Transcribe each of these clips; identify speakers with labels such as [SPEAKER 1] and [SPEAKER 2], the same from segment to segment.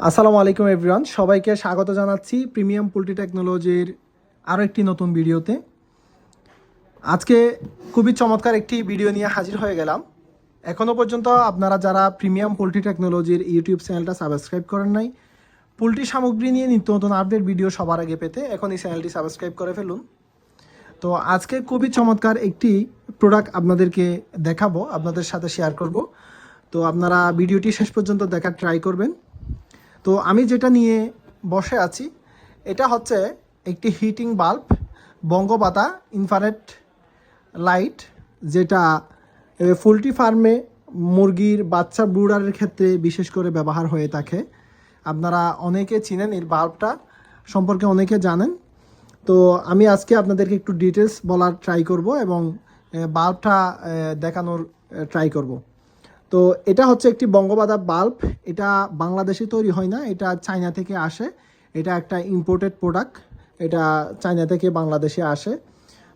[SPEAKER 1] আসসালামু আলাইকুম এভরিওয়ান। সবাইকে স্বাগত জানাচ্ছি প্রিমিয়াম পোল্ট্রি টেকনোলজির আরও একটি নতুন ভিডিওতে। আজকে খুবই চমৎকার একটি ভিডিও নিয়ে হাজির হয়ে গেলাম। এখনও পর্যন্ত আপনারা যারা প্রিমিয়াম পোলট্রি টেকনোলজির ইউটিউব চ্যানেলটা সাবস্ক্রাইব করেন নাই, পোলট্রি সামগ্রী নিয়ে নিত্য নতুন আপডেট ভিডিও সবার আগে পেতে এখন এই চ্যানেলটি সাবস্ক্রাইব করে ফেলুন। তো আজকে খুবই চমৎকার একটি প্রোডাক্ট আপনাদেরকে দেখাবো, আপনাদের সাথে শেয়ার করব। তো আপনারা ভিডিওটি শেষ পর্যন্ত দেখার ট্রাই করবেন। তো আমি যেটা নিয়ে বসে আছি, এটা হচ্ছে একটি হিটিং বাল্ব বঙ্গপাতা ইনফারেট লাইট যেটা ফুলটি ফার্মে মুরগির বাচ্চা ব্রুডারের ক্ষেত্রে বিশেষ করে ব্যবহার হয়ে থাকে। আপনারা অনেকে চিনেন এর বাল্বটা সম্পর্কে অনেকে জানেন। তো আমি আজকে আপনাদেরকে একটু ডিটেলস বলার ট্রাই করব এবং বাল্বটা দেখানোর ট্রাই করব। তো এটা হচ্ছে একটি বঙ্গবাদা বাল্ব এটা বাংলাদেশে তৈরি হয় না, এটা চায়না থেকে আসে। এটা একটা ইম্পোর্টেড প্রোডাক্ট এটা চায়না থেকে বাংলাদেশে আসে।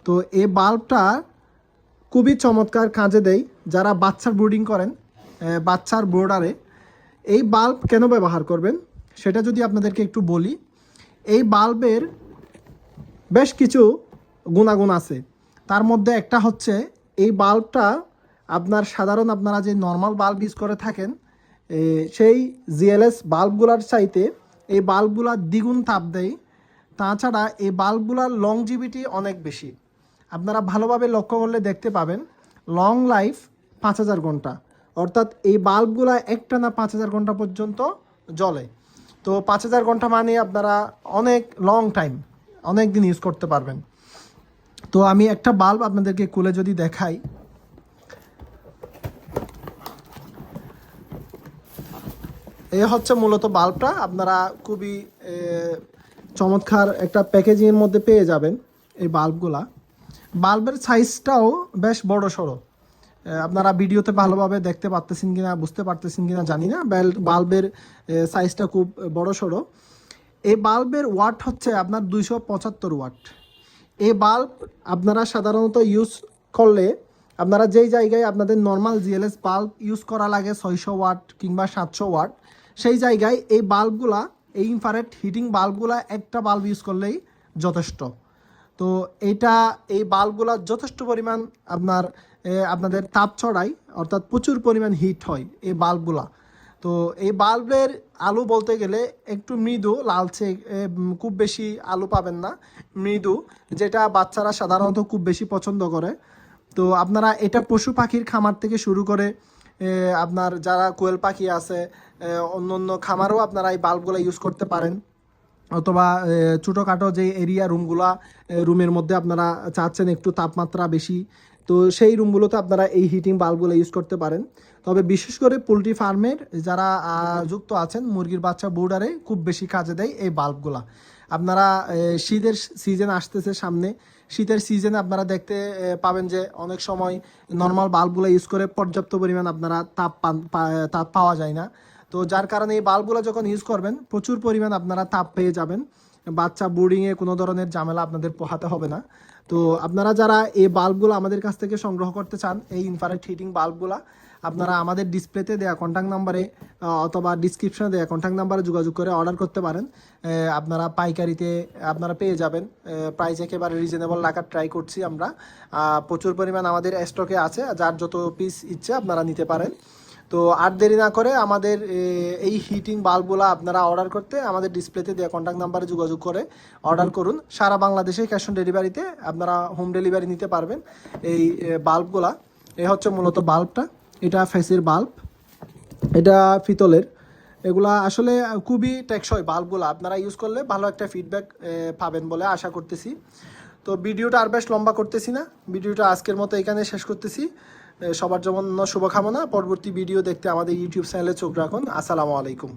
[SPEAKER 1] তো এই বাল্বটা খুবই চমৎকার কাজে দেয়। যারা বাচ্চার ব্রুডিং করেন বাচ্চার বোর্ডারে এই বাল্ব কেন ব্যবহার করবেন? সেটা যদি আপনাদেরকে একটু বলি, এই বাল্বের বেশ কিছু গুণাগুণ আছে। তার মধ্যে একটা হচ্ছে, এই বাল্বটা আপনার সাধারণ আপনারা যে নর্মাল বাল্ব ইউজ করে থাকেন সেই জিএলএস বাল্বগুলার চাইতে এই বাল্বগুলা দ্বিগুণ তাপ দেয়। তাছাড়া এই বাল্বগুলার লংজিভিটি অনেক বেশি। আপনারা ভালোভাবে লক্ষ্য করলে দেখতে পাবেন লং লাইফ পাঁচ হাজার ঘণ্টা। অর্থাৎ এই বাল্বগুলা একটা না পাঁচ হাজার ঘণ্টা পর্যন্ত জ্বলে। তো পাঁচ হাজার ঘণ্টা মানে আপনারা অনেক লং টাইম অনেক দিন ইউজ করতে পারবেন। তো আমি একটা বাল্ব আপনাদেরকে খুলে যদি দেখাই। এই হচ্ছে মূলত বাল্বটা। আপনারা খুবই চমৎকার একটা প্যাকেজিংয়ের মধ্যে পেয়ে যাবেন এই বাল্বগুলা। বাল্বের সাইজটাও বেশ বড় সড়ো। আপনারা ভিডিওতে ভালোভাবে দেখতে পারতেছেন কিনা, বুঝতে পারতেছেন কিনা জানি না। বেল, বাল্বের সাইজটা খুব বড় সড়ো। এই বাল্বের ওয়াট হচ্ছে আপনার দুইশো পঁচাত্তর ওয়াট। এই বাল্ব আপনারা সাধারণত ইউজ করলে আপনারা যেই জায়গায় আপনাদের নর্মাল জিএলএস বাল্ব ইউজ করা লাগে ছয়শো ওয়াট কিংবা সাতশো ওয়াট সেই জায়গায় এই বাল্বগুলা, এই ইনফারেট হিটিং বাল্বগুলা একটা বাল্ব ইউজ করলেই যথেষ্ট। তো এটা, এই বাল্বগুলা যথেষ্ট পরিমাণ আপনার আপনাদের তাপ ছড়ায়, অর্থাৎ প্রচুর পরিমাণ হিট হয় এই বাল্বগুলা। তো এই বাল্বের আলু বলতে গেলে একটু মৃদু, লালচে খুব বেশি আলু পাবেন না, মৃদু, যেটা বাচ্চারা সাধারণত খুব বেশি পছন্দ করে। তো আপনারা এটা পশু পাখির খামার থেকে শুরু করে আপনার যারা কোয়েল পাখি আছে অন্য অন্য খামারও আপনারা এই বাল্বগুলো ইউজ করতে পারেন। অথবা ছোটোখাটো যে এরিয়া রুমগুলা রুমের মধ্যে আপনারা চাচ্ছেন একটু তাপমাত্রা বেশি, তো সেই রুমগুলোতে আপনারা এই হিটিং বাল্বগুলো ইউজ করতে পারেন। তবে বিশেষ করে পোলট্রি ফার্মের যারা যুক্ত আছেন, মুরগির বাচ্চা বোর্ডারে খুব বেশি কাজে দেয় এই বাল্বগুলা। আপনারা শীতের সিজন আসতেছে সামনে শীতের সিজনে আপনারা দেখতে পাবেন যে অনেক সময় নর্মাল বাল্বগুলো ইউজ করে পর্যাপ্ত পরিমাণ আপনারা তাপ পান- তাপ পাওয়া যায় না। তো যার কারণে এই বাল্বগুলো যখন ইউজ করবেন, প্রচুর পরিমাণ আপনারা তাপ পেয়ে যাবেন। বাচ্চা বোর্ডিংয়ে কোনো ধরনের ঝামেলা আপনাদের পোহাতে হবে না। তো আপনারা যারা এই বাল্বগুলো আমাদের কাছ থেকে সংগ্রহ করতে চান, এই ইনফারেট হিটিং বাল্বগুলো আপনারা আমাদের ডিসপ্লেতে দেওয়া কন্ট্যাক্ট নাম্বারে অথবা ডিসক্রিপশনে দেওয়া কন্ট্যাক্ট নাম্বারে যোগাযোগ করে অর্ডার করতে পারেন। আপনারা পাইকারিতে আপনারা পেয়ে যাবেন। প্রাইস একেবারে রিজনেবল রাখার ট্রাই করছি আমরা। প্রচুর পরিমাণ আমাদের স্টকে আছে, যার যত পিস ইচ্ছে আপনারা নিতে পারেন। তো আর দেরি না করে আমাদের এই হিটিং বাল্বগুলো আপনারা অর্ডার করতে আমাদের ডিসপ্লেতে দেওয়া কন্ট্যাক্ট নাম্বারে যোগাযোগ করে অর্ডার করুন। সারা বাংলাদেশে ক্যাশ অন ডেলিভারিতে আপনারা হোম ডেলিভারি নিতে পারবেন এই বাল্বগুলা এ হচ্ছে মূলত বাল্বটা এটা ফেসের বাল্ব এটা পিতলের। এগুলা আসলে খুবই টেকসই বাল্বগুলো আপনারা ইউজ করলে ভালো একটা ফিডব্যাক পাবেন বলে আশা করতেছি। তো ভিডিওটা আর বেশ লম্বা করতেছি না। ভিডিওটা আজকের মতো এখানে শেষ করতেছি। সবার জন্য শুভকামনা। পরবর্তী ভিডিও দেখতে আমাদের ইউটিউব চ্যানেলে চোখ রাখুন। আসসালামু আলাইকুম।